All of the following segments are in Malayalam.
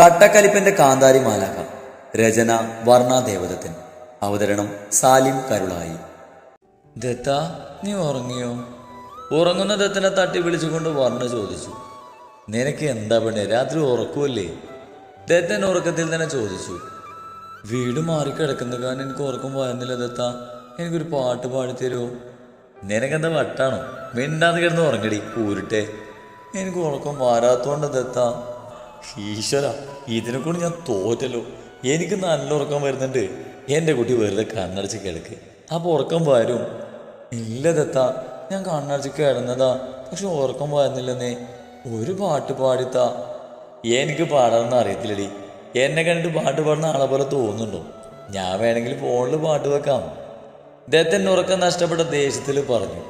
കട്ടക്കലിപ്പന്റെ കാന്താരി മാലാക രചന വർണ അവതരണം സാലിം കരുളായി. ദത്ത നീ ഉറങ്ങിയോ? ഉറങ്ങുന്ന ദത്തനെ തട്ടി വിളിച്ചുകൊണ്ട് വർണ ചോദിച്ചു. നിനക്ക് എന്താ പെണ്ണെ? രാത്രി ഉറക്കുമല്ലേ ദത്തൻ ഉറക്കത്തിൽ തന്നെ ചോദിച്ചു. വീട് മാറി കിടക്കുന്ന കാരണം എനിക്ക് ഉറക്കം വരുന്നില്ല ദത്ത. എനിക്കൊരു പാട്ട് പാടിത്തരുമോ? നിനക്കെന്താ വട്ടാണോ? മിണ്ടാന്ന് കിടന്ന് ഉറങ്ങടി ഊരിട്ടെ എനിക്ക് ഉറക്കം വരാത്തോണ്ട് ദത്ത. ഈശ്വര ഇതിനെ കൊണ്ട് ഞാൻ തോറ്റല്ലോ. എനിക്ക് നല്ല ഉറക്കം വരുന്നുണ്ട്. എന്റെ കുട്ടി വെറുതെ കണ്ണടച്ച് കിടക്ക്. അപ്പോൾ ഉറക്കം വരും. ഇല്ല ദത്ത ഞാൻ കണ്ണടച്ച് കിടന്നതാ. പക്ഷെ ഉറക്കം വരുന്നില്ലെന്നേ. ഒരു പാട്ട് പാടിത്താ. എനിക്ക് പാടാനൊന്നും അറിയത്തില്ലടി. എന്നെ കണ്ടിട്ട് പാട്ട് പാടുന്ന ആളെ പോലെ തോന്നുന്നുണ്ടോ? ഞാൻ വേണമെങ്കിൽ ഫോണിൽ പാട്ട് വെക്കാം. ദത്തന്റെ ഉറക്കം നഷ്ടപ്പെട്ട ദേഷ്യത്തിൽ പറഞ്ഞു.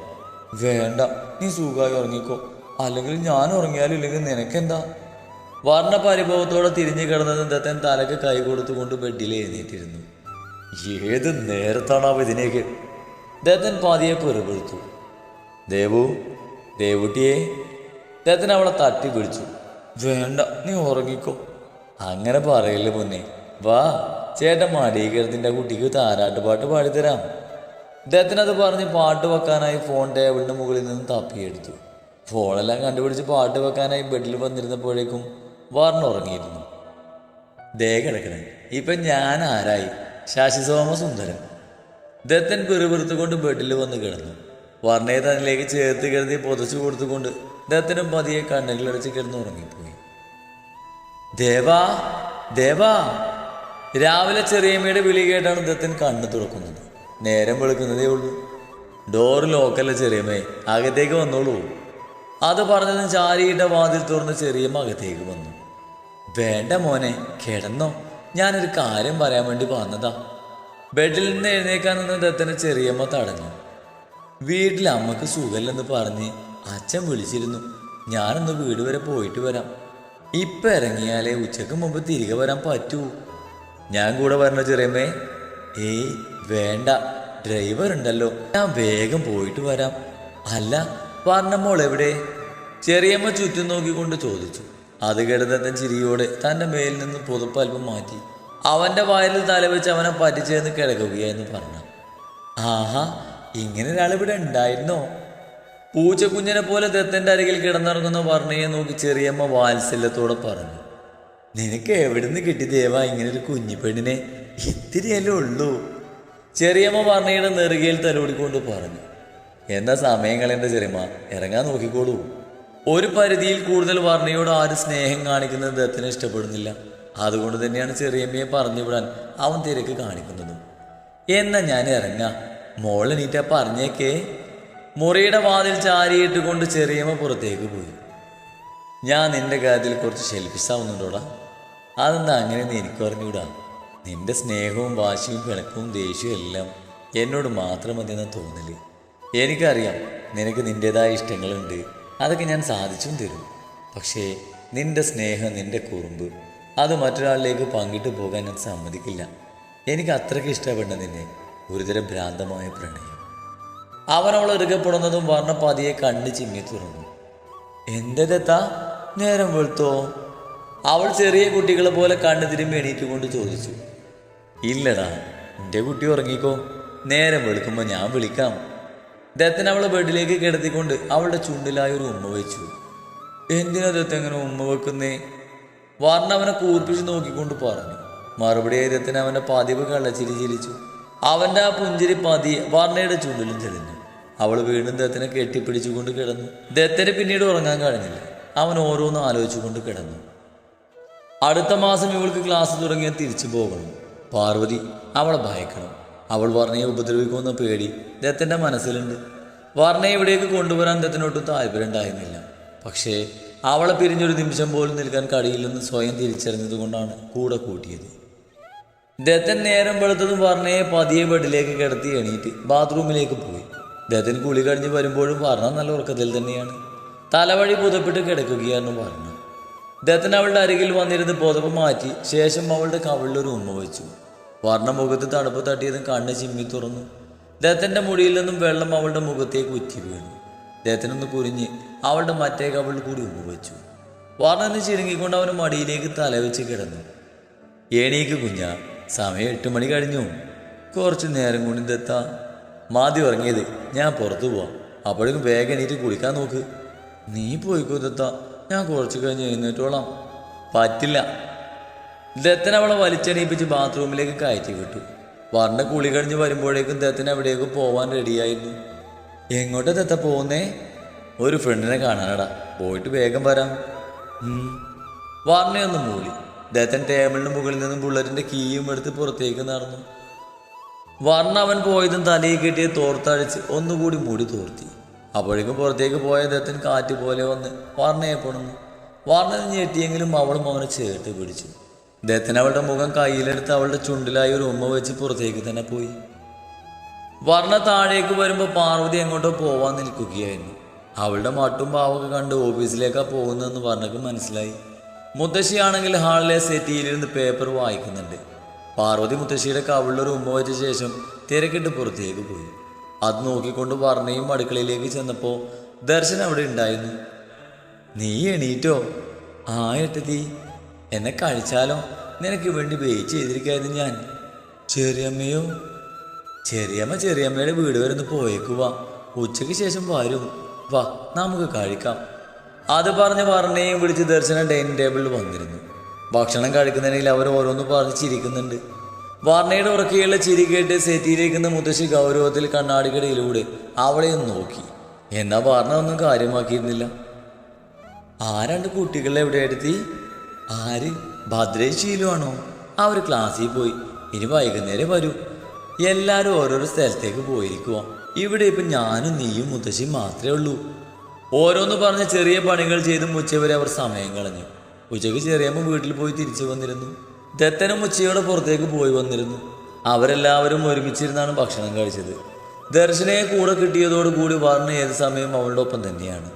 വേണ്ട നീ സുഖമായി ഉറങ്ങിക്കോ. അല്ലെങ്കിൽ ഞാൻ ഉറങ്ങിയാലും ഇല്ലെങ്കിൽ നിനക്കെന്താ? വർണ പരിഭവത്തോടെ തിരിഞ്ഞു കിടന്നത് ദത്തൻ തലക്ക് കൈ കൊടുത്തുകൊണ്ട് ബെഡിൽ എഴുന്നേറ്റിരുന്നു. ഏത് നേരത്താണാവ് ഇതിനേക്ക് ദത്തൻ പാതിയെ പെറുപെടുത്തു. ദേവു ദേവുട്ടിയെ ദത്തൻ അവളെ തട്ടി പിടിച്ചു. വേണ്ട നീ ഉറങ്ങിക്കോ. അങ്ങനെ പറയില്ല മുന്നേ വാ ചേട്ടൻ മടീകരത്തിന്റെ കുട്ടിക്ക് താരാട്ട് പാട്ട് പാടിത്തരാം. ദത്തൻ അത് പറഞ്ഞ് പാട്ട് വെക്കാനായി ഫോൺ ടേബിളിന് മുകളിൽ നിന്ന് തപ്പിയെടുത്തു. ഫോണെല്ലാം കണ്ടുപിടിച്ച് പാട്ട് വെക്കാനായി ബെഡിൽ വന്നിരുന്നപ്പോഴേക്കും വാർണ ഉറങ്ങിയിരുന്നു ദേ കിടക്കണേ. ഇപ്പൊ ഞാൻ ആരായി? ശശിസോമ സുന്ദരൻ. ദത്തൻ പെറുപെറുത്തുകൊണ്ട് ബെഡിൽ വന്ന് കിടന്നു. വർണയെ തന്നിലേക്ക് ചേർത്ത് കിടത്തി പൊതച്ചു കൊടുത്തുകൊണ്ട് ദത്തനും പതിയെ കണ്ണുകളടച്ച് കിടന്ന് ഉറങ്ങിപ്പോയി ദേവാ ദേവാ. രാവിലെ ചെറിയമ്മയുടെ വിളി കേട്ടാണ് ദത്തൻ കണ്ണ് തുറക്കുന്നത്. നേരം വെളുക്കുന്നതേ ഉള്ളൂ. ഡോർ ലോക്കല്ല ചെറിയമ്മേ അകത്തേക്ക് വന്നോളൂ. അത് പറഞ്ഞതും ചാരിയുടെ വാതിൽ തുറന്ന് ചെറിയമ്മ അകത്തേക്ക് വന്നു. വേണ്ട മോനെ കിടന്നോ. ഞാനൊരു കാര്യം പറയാൻ വേണ്ടി വന്നതാ. ബെഡിൽ നിന്ന് എഴുന്നേക്കാൻ നിന്ന് ദത്തനെ ചെറിയമ്മ തടഞ്ഞു. വീട്ടിൽ അമ്മയ്ക്ക് സുഖമില്ലെന്ന് പറഞ്ഞ് അച്ഛൻ വിളിച്ചിരുന്നു. ഞാനൊന്ന് വീട് വരെ പോയിട്ട് വരാം. ഇപ്പൊ ഇറങ്ങിയാലേ ഉച്ചയ്ക്ക് മുമ്പ് തിരികെ വരാൻ പറ്റൂ. ഞാൻ കൂടെ വരണ ചെറിയമ്മേ? ഏയ് വേണ്ട. ഡ്രൈവർ ഉണ്ടല്ലോ. ഞാൻ വേഗം പോയിട്ട് വരാം. അല്ല പറഞ്ഞ എവിടെ ചെറിയമ്മ ചുറ്റും നോക്കിക്കൊണ്ട് ചോദിച്ചു. അത് കേട്ടതൻ ചിരിയോടെ തന്റെ മേലിൽ നിന്ന് പുതുപ്പൽപ്പം മാറ്റി അവന്റെ വയലിൽ തലവെച്ച് അവനെ പറ്റിച്ചേർന്ന് കിടക്കുകയെന്ന് പറഞ്ഞു. ആഹാ ഇങ്ങനെ ഒരാളിവിടെ ഉണ്ടായിരുന്നോ? പൂച്ചക്കുഞ്ഞിനെ പോലെ ദത്തന്റെ അരികിൽ കിടന്നിറങ്ങുന്ന വർണയെ നോക്കി ചെറിയമ്മ വാത്സല്യത്തോടെ പറഞ്ഞു. നിനക്ക് എവിടുന്ന് കിട്ടി ദേവ ഇങ്ങനെ ഒരു കുഞ്ഞിപ്പെണ്ണിനെ ഇത്തിരിയല്ലേ ഉള്ളൂ. ചെറിയമ്മ വർണയുടെ നെറുകയിൽ തലോടിക്കൊണ്ട് പറഞ്ഞു. എന്നാ സമയം കളയണ്ട ചെറിയമ്മ ഇറങ്ങാൻ നോക്കിക്കോളൂ. ഒരു പരിധിയിൽ കൂടുതൽ വർണയോട് ആരും സ്നേഹം കാണിക്കുന്നത് അദ്ദേഹത്തിന് ഇഷ്ടപ്പെടുന്നില്ല. അതുകൊണ്ട് തന്നെയാണ് ചെറിയമ്മയെ പറഞ്ഞു വിടാൻ അവൻ തിരക്ക് കാണിക്കുന്നത്. എന്നാ ഞാൻ ഇറങ്ങാം. മോളെണീറ്റ പറഞ്ഞേക്കേ. മുറിയുടെ വാതിൽ ചാരിയിട്ട് കൊണ്ട് ചെറിയമ്മ പുറത്തേക്ക് പോയി. ഞാൻ നിന്റെ കാര്യത്തിൽ കുറച്ച് ശെൽഫിസാവുന്നുണ്ടോടാ അതെന്താ നീ എനിക്ക് അറിഞ്ഞൂടാ നിന്റെ സ്നേഹവും വാശിയും പിണക്കവും ദേഷ്യവും എല്ലാം എന്നോട് മാത്രം മതിയെന്ന് തോന്നൽ. എനിക്കറിയാം നിനക്ക് നിന്റെതായ ഇഷ്ടങ്ങളുണ്ട്. അതൊക്കെ ഞാൻ സാധിച്ചും തരും. പക്ഷേ നിന്റെ സ്നേഹം നിന്റെ കുറുമ്പ് അത് മറ്റൊരാളിലേക്ക് പങ്കിട്ട് പോകാൻ ഞാൻ സമ്മതിക്കില്ല. എനിക്ക് അത്രയ്ക്ക് ഇഷ്ടപ്പെട്ട നിന്നെ ഒരുതരം ഭ്രാന്തമായ പ്രണയം. അവൻ അവൾ ഇറുകപ്പെടുന്നതും വർണ പതിയെ കണ്ണ് ചിമ്മി തുറന്നു. എന്തെത്താ നേരം വെളുത്തോ? അവൾ ചെറിയ കുട്ടികളെ പോലെ കണ്ണു തിരുമ്പി എണീറ്റുകൊണ്ട് ചോദിച്ചു. ഇല്ലടാ എന്റെ കുട്ടി ഉറങ്ങിക്കോ. നേരം വെളുക്കുമ്പോൾ ഞാൻ വിളിക്കാം. ദത്തൻ അവളെ ബെഡിലേക്ക് കിടത്തിക്കൊണ്ട് അവളുടെ ചുണ്ടിലായ ഒരു ഉമ്മ വെച്ചു. എന്തിനാ ദത്ത് എങ്ങനെ ഉമ്മ വെക്കുന്നേ? വാർണ അവനെ കൂർപ്പിച്ച് നോക്കിക്കൊണ്ട് പറഞ്ഞു. മറുപടിയായി ദത്തൻ അവന്റെ പതിവ് കള്ളച്ചിരി ചിരിച്ചു. അവന്റെ ആ പുഞ്ചിരി പാതി വർണയുടെ ചുണ്ടിലും ചെളിഞ്ഞു അവൾ വീണ്ടും ദത്തനെ കെട്ടിപ്പിടിച്ചുകൊണ്ട് കിടന്നു. ദത്തന് പിന്നീട് ഉറങ്ങാൻ കഴിഞ്ഞില്ല. അവൻ ഓരോന്നും ആലോചിച്ചുകൊണ്ട് കിടന്നു. അടുത്ത മാസം ഇവൾക്ക് ക്ലാസ് തുടങ്ങിയാൽ തിരിച്ചു പോകണം. പാർവതി അവളെ ഭയക്കണം. അവൾ വർണയെ ഉപദ്രവിക്കുമെന്ന പേടി ദത്തന്റെ മനസ്സിലുണ്ട്. വർണയെ ഇവിടേക്ക് കൊണ്ടുവരാൻ ദത്തനൊട്ടും താല്പര്യം ഉണ്ടായിരുന്നില്ല പക്ഷേ അവളെ പിരിഞ്ഞൊരു നിമിഷം പോലും നിൽക്കാൻ കഴിയില്ലെന്ന് സ്വയം തിരിച്ചറിഞ്ഞതുകൊണ്ടാണ് കൂടെ കൂട്ടിയത്. ദത്തൻ നേരം വെളുത്തതും വർണയെ പതിയെ ബെഡിലേക്ക് കിടത്തി എണീറ്റ് ബാത്റൂമിലേക്ക് പോയി. ദത്തൻ കുളി കഴിഞ്ഞ് വരുമ്പോഴും വർണ നല്ല ഉറക്കത്തിൽ തന്നെയാണ്. തലവഴി പുതപ്പിട്ട് കിടക്കുകയായിരുന്നു വർണ. ദത്തൻ അവളുടെ അരികിൽ വന്നിരുന്ന് പുതപ്പ് മാറ്റി ശേഷം അവളുടെ കവിളിലൊരു ഉമ്മ വെച്ചു. വർണ മുഖത്ത് തണുപ്പ് തട്ടിയതും കണ്ണ് ചിമ്മി തുറന്നു. ദേഹത്തിന്റെ മുടിയിൽ നിന്നും വെള്ളം അവളുടെ മുഖത്തേക്ക് ഉറ്റി വീണു. ദേഹത്തിനൊന്ന് കുരിഞ്ഞ് അവളുടെ മറ്റേ കവൾ കൂടി ഉമ്മ വെച്ചു വർണന് ചിരുങ്ങിക്കൊണ്ട് അവന് മടിയിലേക്ക് തലവെച്ച് കിടന്നു. ഏണീക്ക് കുഞ്ഞ സമയം എട്ട് മണി കഴിഞ്ഞു. കുറച്ച് നേരം കൊണ്ട് ഇതെത്താ മാതി ഉറങ്ങിയത് ഞാൻ പുറത്തു പോവാം. അപ്പോഴേക്കും വേഗം എണീറ്റ് കുളിക്കാൻ നോക്ക്. നീ പോയിക്കോ ദത്ത. ഞാൻ കുറച്ച് കഴിഞ്ഞ് എഴുന്നേറ്റോളാം. പറ്റില്ല. ദത്തൻ അവളെ വലിച്ചെണീപ്പിച്ച് ബാത്റൂമിലേക്ക് കയറ്റി വിട്ടു. വർണ കുളി കഴിഞ്ഞ് വരുമ്പോഴേക്കും ദത്തൻ എവിടേക്ക് പോവാൻ റെഡിയായിരുന്നു. എങ്ങോട്ടാ ദത്ത പോകുന്നേ ഒരു ഫ്രണ്ടിനെ കാണാനടാ. പോയിട്ട് വേഗം വരാം. വർണയൊന്ന് മൂളി ദത്തൻ ടേബിളിന് മുകളിൽ നിന്നും ബുള്ളറ്റിന്റെ കീയും എടുത്ത് പുറത്തേക്ക് നടന്നു. വർണ അവൻ പോയതും തലയിൽ കെട്ടിയ തോർത്തഴിച്ച് ഒന്നുകൂടി മൂടി തോർത്തി. അപ്പോഴേക്കും പുറത്തേക്ക് പോയ ദത്തൻ കാറ്റ് പോലെ വന്ന് വർണയെ പൊണുന്നു വർണ ഞെട്ടിയെങ്കിലും അവളും അവനെ ചേർത്ത് പിടിച്ചു. ദത്തൻ അവളുടെ മുഖം കയ്യിലെടുത്ത് അവളുടെ ചുണ്ടിലായി ഒരു ഉമ്മ വെച്ച് പുറത്തേക്ക് തന്നെ പോയി. വർണ താഴേക്ക് വരുമ്പോൾ പാർവതി എങ്ങോട്ടോ പോവാൻ നിൽക്കുകയായിരുന്നു. അവളുടെ മട്ടും പാവൊക്കെ കണ്ട് ഓഫീസിലേക്കാ പോകുന്നതെന്ന് വർണക്ക് മനസ്സിലായി. മുത്തശ്ശിയാണെങ്കിൽ ഹാളിലെ സെറ്റിയിലിരുന്ന് പേപ്പർ വായിക്കുന്നുണ്ട്. പാർവതി മുത്തശ്ശിയുടെ കവിളിലൊരു ഉമ്മ വെച്ച ശേഷം തിരക്കിട്ട് പുറത്തേക്ക് പോയി. അത് നോക്കിക്കൊണ്ട് വർണയും അടുക്കളയിലേക്ക് ചെന്നപ്പോൾ ദർശൻ അവിടെ ഉണ്ടായിരുന്നു. നീ എണീറ്റോ? ആ എട്ടത്തി എന്നെ കഴിച്ചാലോ നിനക്ക് വേണ്ടി വെയിറ്റ് ചെയ്തിരിക്കായിരുന്നു ഞാൻ. ചെറിയമ്മയോ? ചെറിയമ്മ ചെറിയമ്മയുടെ വീട് വരെ ഒന്ന് പോയേക്കുവാ ഉച്ചയ്ക്ക് ശേഷം വരും. വാ നമുക്ക് കഴിക്കാം. അത് പറഞ്ഞ് പറഞ്ഞേയും വിളിച്ച് ദർശനം ഡൈനിങ് ടേബിളിൽ വന്നിരുന്നു. ഭക്ഷണം കഴിക്കുന്നതിനെ അവർ ഓരോന്ന് പറഞ്ഞ് ചിരിക്കുന്നുണ്ട്. വർണയുടെ ഉറക്കെയുള്ള ചിരി കേട്ട് സെറ്റിയിലേക്കുന്ന മുത്തശ്ശി ഗൗരവത്തിൽ കണ്ണാടിക്കടയിലൂടെ അവളെ ഒന്ന് നോക്കി. എന്നാ വർണ ഒന്നും കാര്യമാക്കിയിരുന്നില്ല. ആ രണ്ട് കുട്ടികളെ എവിടെ എടുത്തി? ആര്? ആ അവർ ക്ലാസ്സിൽ പോയി. ഇനി വൈകുന്നേരം വരൂ. എല്ലാവരും ഓരോരോ സ്ഥലത്തേക്ക് പോയിരിക്കുക ഇവിടെ ഇപ്പം ഞാനും നീയും മുത്തശ്ശിയും മാത്രമേ ഉള്ളൂ. ഓരോന്ന് പറഞ്ഞ് ചെറിയ പണികൾ ചെയ്തും ഉച്ചവരെ അവർ സമയം കളഞ്ഞു. ഉച്ചയ്ക്ക് ചെറിയമ്മ വീട്ടിൽ പോയി തിരിച്ചു വന്നിരുന്നു. ദത്തനും ഉച്ചയോടെ പുറത്തേക്ക് പോയി വന്നിരുന്നു. അവരെല്ലാവരും ഒരുമിച്ചിരുന്നാണ് ഭക്ഷണം കഴിച്ചത്. ദർശനയെ കൂടെ കിട്ടിയതോടുകൂടി വർണ ഏത് സമയം അവളുടെ ഒപ്പം തന്നെയാണ്.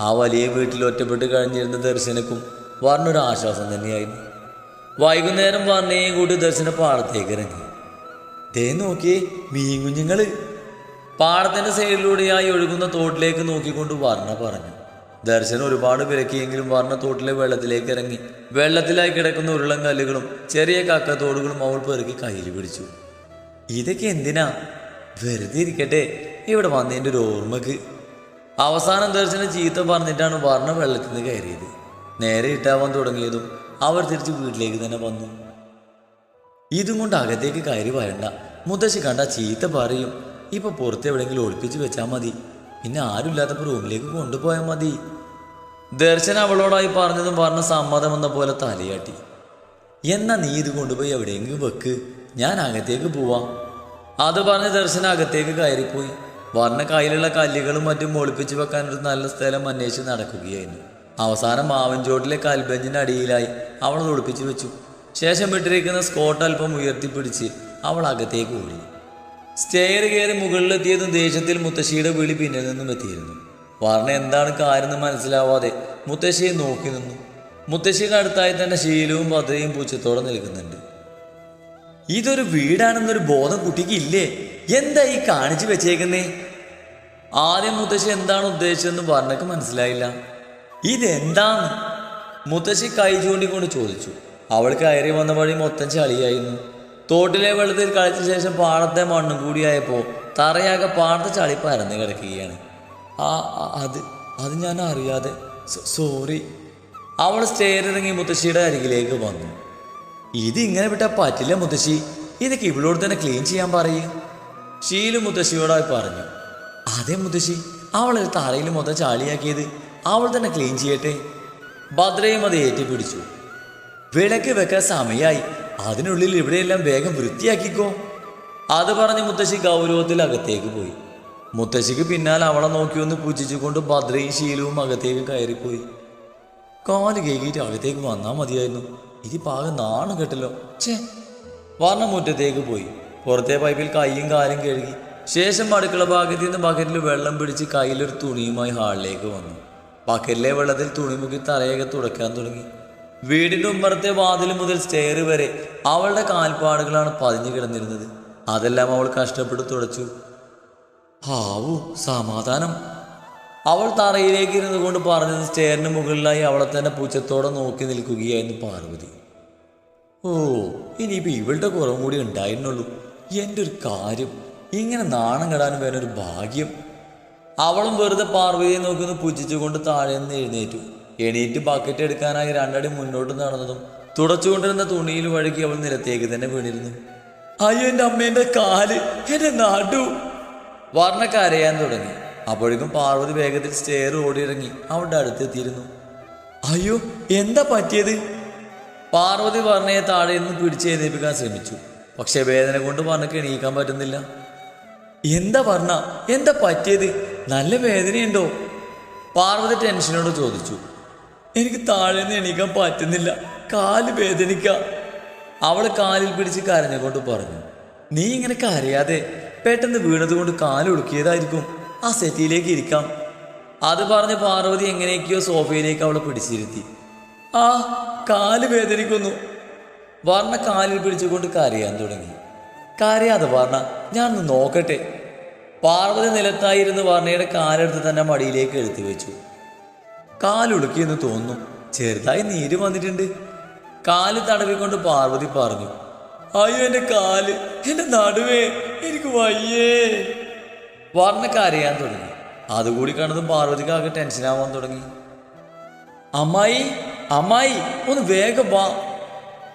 ആ വലിയ വീട്ടിൽ ഒറ്റപ്പെട്ട് കഴിഞ്ഞിരുന്ന ദർശനക്കും ഒരു ആശ്വാസം തന്നെയായിരുന്നു. വൈകുന്നേരം വാറിനെയും കൂടി ദർശന പാടത്തേക്ക് ഇറങ്ങി. ദേ നോക്കിയേ മീൻ കുഞ്ഞുങ്ങൾ പാടത്തിന്റെ സൈഡിലൂടെയായി ഒഴുകുന്ന തോട്ടിലേക്ക് നോക്കിക്കൊണ്ട് വർണ പറഞ്ഞു. ദർശനം ഒരുപാട് വിലക്കിയെങ്കിലും വർണ തോട്ടിലെ വെള്ളത്തിലേക്ക് ഇറങ്ങി. വെള്ളത്തിലായി കിടക്കുന്ന ഉരുളം കല്ലുകളും ചെറിയ കക്കത്തോടുകളും അവൾ പെറുക്കി കയ്യിൽ പിടിച്ചു. ഇതൊക്കെ എന്തിനാ? വെറുതെ ഇരിക്കട്ടെ ഇവിടെ വന്നതിന്റെ ഒരു ഓർമ്മക്ക്. അവസാനം ദർശനം ചീത്ത പറഞ്ഞിട്ടാണ് വർണ വെള്ളത്തിൽ നിന്ന് കയറിയത്. നേരെ ഇട്ടാവാൻ തുടങ്ങിയതും അവർ തിരിച്ച് വീട്ടിലേക്ക് തന്നെ വന്നു. ഇതും കൊണ്ട് അകത്തേക്ക് കയറി വരണ്ട. മുത്തശ്ശി കണ്ട ചീത്ത പറയും. ഇപ്പൊ പുറത്ത് എവിടെയെങ്കിലും ഒളിപ്പിച്ച് വെച്ചാൽ മതി. പിന്നെ ആരുമില്ലാത്തപ്പോൾ റൂമിലേക്ക് കൊണ്ടുപോയാൽ മതി. ദർശൻ അവളോടായി പറഞ്ഞതും പറഞ്ഞ സമ്മതം എന്ന പോലെ തലയാട്ടി. എന്നാ നീ ഇത് കൊണ്ടുപോയി എവിടെയെങ്കിലും വെക്ക്. ഞാൻ അകത്തേക്ക് പോവാം. അത് പറഞ്ഞ് ദർശൻ അകത്തേക്ക് കയറിപ്പോയി. വർണ കയ്യിലുള്ള കല്ലുകളും മറ്റും ഒളിപ്പിച്ച് വെക്കാൻ ഒരു നല്ല സ്ഥലം അന്വേഷിച്ച് നടക്കുകയായിരുന്നു. അവസാനം മാവൻചോട്ടിലെ കൽബെഞ്ചിന്റെ അടിയിലായി അവൾ അത് വെച്ചു. ശേഷം വിട്ടിരിക്കുന്ന സ്കോട്ട് അല്പം ഉയർത്തിപ്പിടിച്ച് അവൾ അകത്തേക്ക് ഓടി. സ്റ്റെയർ കയറി മുകളിലെത്തിയതും ദേഷ്യത്തിൽ മുത്തശ്ശിയുടെ വിളി പിന്നിൽ നിന്നും എത്തിയിരുന്നു. വർണ എന്താണ് കാര്യം മനസ്സിലാവാതെ മുത്തശ്ശിയെ നോക്കി നിന്നു. മുത്തശ്ശിയുടെ അടുത്തായി തന്നെ ശീലവും ഭദ്രയും പൂച്ചത്തോടെ നിൽക്കുന്നുണ്ട്. ഇതൊരു വീടാണെന്നൊരു ബോധം കുട്ടിക്ക് ഇല്ലേ? എന്താ ഈ കാണിച്ചു വെച്ചേക്കുന്നേ? ആദ്യം മുത്തശ്ശി എന്താണ് ഉദ്ദേശിച്ചതെന്ന് വർണക്ക് മനസ്സിലായില്ല. ഇതെന്താന്ന് മുത്തശ്ശി കൈ ചൂണ്ടിക്കൊണ്ട് ചോദിച്ചു. അവൾ കയറി വന്ന വഴി മൊത്തം ചളിയായിരുന്നു. തോട്ടിലെ വെള്ളത്തിൽ കളിച്ച ശേഷം പാടത്തെ മണ്ണും കൂടിയായപ്പോൾ തറയാകെ പാടത്തെ ചളി പരന്ന് കിടക്കുകയാണ്. ആ അത് അത് ഞാൻ അറിയാതെ സോറി. അവൾ സ്റ്റേറിറങ്ങി മുത്തശ്ശിയുടെ അരികിലേക്ക് വന്നു. ഇത് ഇങ്ങനെ വിട്ടാൽ പറ്റില്ല മുത്തശ്ശി. ഇതൊക്കെ ഇവളോട് തന്നെ ക്ലീൻ ചെയ്യാൻ പറയൂ. ഷീലു മുത്തശ്ശിയോടായി പറഞ്ഞു. അതെ മുത്തശ്ശി അവൾ തറയിൽ മൊത്തം ചാളിയാക്കിയത് അവൾ തന്നെ ക്ലീൻ ചെയ്യട്ടെ? ഭദ്രയും അത് ഏറ്റുപിടിച്ചു. വിളക്ക് വെക്കാൻ സമയമായി അതിനുള്ളിൽ ഇവിടെയെല്ലാം വേഗം വൃത്തിയാക്കിക്കോ. അത് പറഞ്ഞ് മുത്തശ്ശി ഗൗരവത്തിൽ അകത്തേക്ക് പോയി. മുത്തശ്ശിക്ക് പിന്നാലെ അവളെ നോക്കി ഒന്ന് പൂജിച്ചുകൊണ്ട് ഭദ്രയും ശീലവും അകത്തേക്ക് കയറിപ്പോയി. കാൽ കേക്കിയിട്ട് അകത്തേക്ക് വന്നാൽ മതിയായിരുന്നു. ഇനി പാകം നാണം കെട്ടല്ലോ. ഛേ. വർണ മുറ്റത്തേക്ക് പോയി. പുറത്തെ പൈപ്പിൽ കൈയും കാലും കഴുകി. ശേഷം അടുക്കള ഭാഗത്ത് നിന്ന് ബക്കറ്റിൽ വെള്ളം പിടിച്ച് കയ്യിലൊരു തുണിയുമായി ഹാളിലേക്ക് വന്നു. ബക്കറ്റിലെ വെള്ളത്തിൽ തുണി മുക്കി തലയൊക്കെ തുടക്കാൻ തുടങ്ങി. വീടിന്റെ ഉമ്മറത്തെ വാതിൽ മുതൽ സ്റ്റെയർ വരെ അവളുടെ കാൽപ്പാടുകളാണ് പതിഞ്ഞു കിടന്നിരുന്നത്. അതെല്ലാം അവൾ കഷ്ടപ്പെട്ട് തുടച്ചു. ഹാവു സമാധാനം. അവൾ തറയിലേക്ക് ഇരുന്നു കൊണ്ട് പറഞ്ഞത് സ്റ്റെയറിന് മുകളിലായി അവളെ തന്നെ പൂച്ചത്തോടെ നോക്കി നിൽക്കുകയായിരുന്നു പാർവതി. ഓ ഇനിയിപ്പോൾ ഇവളുടെ കുറവും കൂടി ഉണ്ടായിരുന്നുള്ളൂ. എന്റെ ഒരു കാര്യം. ഇങ്ങനെ നാണം കെടാനും വേനൊരു ഭാഗ്യം. അവളും വെറുതെ പാർവതിയെ നോക്കുന്ന പുച്ഛിച്ചുകൊണ്ട് താഴെ നിന്ന് എഴുന്നേറ്റു. എണീറ്റ് ബക്കറ്റ് എടുക്കാനായി രണ്ടടി മുന്നോട്ട് നടന്നതും തുടച്ചുകൊണ്ടിരുന്ന തുണിയിൽ വഴുകി അവൾ നിലത്തേക്ക് തന്നെ വീണിരുന്നു. അയ്യോ എന്റെ അമ്മേന്റെ കാൽ എന്റെ നടു. വർണ കരയാൻ തുടങ്ങി. അപ്പോഴേക്കും പാർവതി വേഗത്തിൽ സ്റ്റെയർ ഓടിയിറങ്ങി അവളുടെ അടുത്തെത്തിയിരുന്നു അയ്യോ എന്താ പറ്റിയത്? പാർവതി വർണയെ താഴെ നിന്ന് പിടിച്ച് ശ്രമിച്ചു. പക്ഷെ വേദന കൊണ്ട് വർണക്ക് എണീക്കാൻ പറ്റുന്നില്ല. എന്താ വർണ? എന്താ പറ്റിയത്? നല്ല വേദനയുണ്ടോ? പാർവതി ടെൻഷനോട് ചോദിച്ചു. എനിക്ക് താഴെ നിന്ന് എണീക്കാൻ പറ്റുന്നില്ല. കാൽ വേദനിക്ക. അവൾ കാലിൽ പിടിച്ച് കരഞ്ഞുകൊണ്ട് പറഞ്ഞു നീ ഇങ്ങനെ കരയാതെ പെട്ടെന്ന് വീണതുകൊണ്ട് കൊണ്ട് കാൽ ആ സെറ്റിയിലേക്ക് ഇരിക്കാം. അത് പറഞ്ഞ് പാർവതി എങ്ങനെയൊക്കെയോ സോഫയിലേക്ക് അവളെ പിടിച്ചിരുത്തി. ആ കാൽ വേദനിക്കുന്നു. വർണ കാലിൽ പിടിച്ചുകൊണ്ട് കരയാൻ തുടങ്ങി. കരയാതെ വർണ ഞാനൊന്ന് നോക്കട്ടെ. പാർവതി നിലത്തായിരുന്നു വർണയുടെ കാലെടുത്ത് തന്നെ മടിയിലേക്ക് എഴുത്തി വെച്ചു. കാലുളുക്കിയെന്ന് തോന്നുന്നു ചെറുതായി നീര് വന്നിട്ടുണ്ട്. കാൽ തടവിക്കൊണ്ട് പാർവതി പറഞ്ഞു അയ്യോ എന്റെ കാൽ എന്റെ നടുവേ എനിക്ക് വയ്യേ. വർണക്ക് തുടങ്ങി. അതുകൂടി കണ്ടതും പാർവതിക്ക് ആകെ ടെൻഷനാവാൻ തുടങ്ങി. അമ്മായി അമ്മായി ഒന്ന് വേഗം വാ.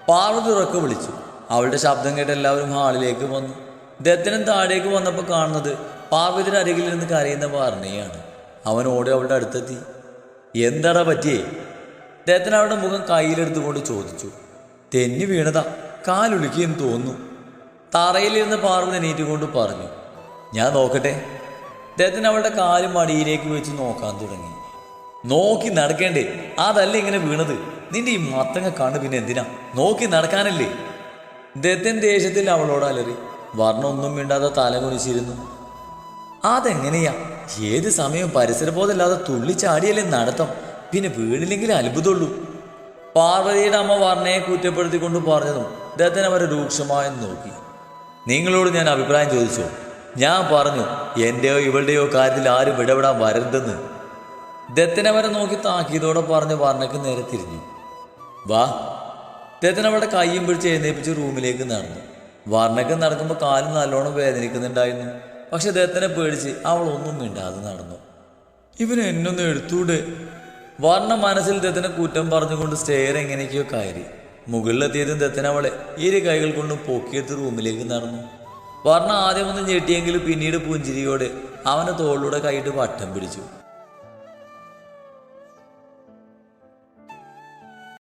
പാർവതി ഉറക്കെ വിളിച്ചു. അവളുടെ ശബ്ദം കേട്ട് എല്ലാവരും ഹാളിലേക്ക് വന്നു. ദത്തനും താഴേക്ക് വന്നപ്പോൾ കാണുന്നത്? പാർവതിയുടെ അരികിൽ നിന്ന് കരയുന്ന വാർണയാണ്. അവൻ ഓടി അവളുടെ അടുത്തെത്തി. എന്താടാ പറ്റിയേ? ദത്തൻ അവളുടെ മുഖം കയ്യിലെടുത്തുകൊണ്ട് ചോദിച്ചു. തെന്നി വീണതാ. കാലുളിക്കുകയെന്ന് തോന്നുന്നു. തറയിലിരുന്ന് പാർവതി നീറ്റുകൊണ്ട് പറഞ്ഞു. ഞാൻ നോക്കട്ടെ. ദത്തൻ അവളുടെ കാലും മടിയിലേക്ക് വെച്ച് നോക്കാൻ തുടങ്ങി. നോക്കി നടക്കേണ്ടേ? അതല്ല ഇങ്ങനെ വീണത്. നിന്റെ ഈ മത്തങ്ങ കണ്ണ് പിന്നെ എന്തിനാ? നോക്കി നടക്കാനല്ലേ? ദത്തൻ ദേഷ്യത്തിൽ അവളോട് അലറി. വർണ ഒന്നും മിണ്ടാതെ തല കുനിച്ചിരുന്നു. അതെങ്ങനെയാ? ഏത് സമയവും പരിസരബോധമില്ലാതെ തുള്ളിച്ചാടിയല്ലേ നടത്തം? പിന്നെ വീണില്ലെങ്കിൽ അത്ഭുതമുള്ളൂ. പാർവതിയുടെ അമ്മ വർണയെ കുറ്റപ്പെടുത്തിക്കൊണ്ട് പറഞ്ഞതും ദത്തൻ അവരെ രൂക്ഷമായി നോക്കി. നിങ്ങളോട് ഞാൻ അഭിപ്രായം ചോദിച്ചു. ഞാൻ പറഞ്ഞു എന്റെയോ ഇവളുടെയോ കാര്യത്തിൽ ആരും ഇടപെടാൻ വരരുതെന്ന്. ദത്തനവരെ നോക്കി താക്കിയതോടെ പറഞ്ഞ് വർണയ്ക്ക് നേരെ തിരിഞ്ഞു. വാ. ദത്തനവളുടെ കയ്യും പിടിച്ച് എഴുന്നേപ്പിച്ച് റൂമിലേക്ക് നടന്നു. വർണയ്ക്ക് നടക്കുമ്പോൾ കാലിൽ നല്ലോണം വേദനിക്കുന്നുണ്ടായിരുന്നു. പക്ഷെ അദ്ദേഹത്തിനെ പേടിച്ച് അവൾ ഒന്നും മിണ്ടാതെ നടന്നു. ഇവന് എന്നൊന്ന് എടുത്തൂടെ? വർണ മനസ്സിൽ ദത്തനെ കുറ്റം പറഞ്ഞുകൊണ്ട് സ്റ്റെയർ എങ്ങനെയൊക്കെയോ കയറി. മുകളിലെത്തിയതും ദത്തൻ അവളെ ഇരു കൈകൾ കൊണ്ട് പൊക്കിയെടുത്ത് റൂമിലേക്ക് നടന്നു. വർണ ആദ്യം ഒന്ന് ഞെട്ടിയെങ്കിലും പിന്നീട് പുഞ്ചിരിയോടെ അവനെ തോളിലൂടെ കൈയിട്ട് വട്ടം പിടിച്ചു.